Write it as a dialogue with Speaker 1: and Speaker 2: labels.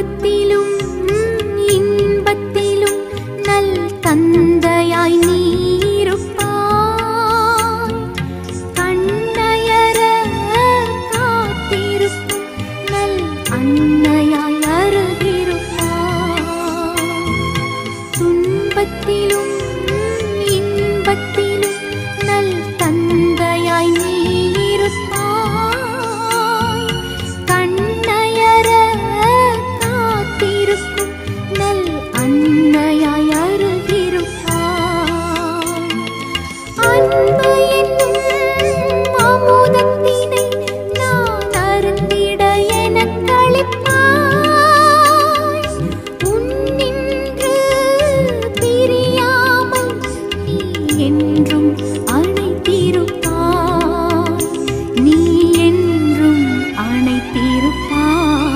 Speaker 1: துன்பத்திலும் இன்பத்திலும் நல் தந்தையாய் நீருப்பாய் கண்ணையர காத்திருக்கும் நல் அன்னையாய் அருகிருப்பாய். துன்பத்திலும் இன்பத்திலும் அணைத்திருப்பார். நீ என்றும் அணைத்திருப்பார்.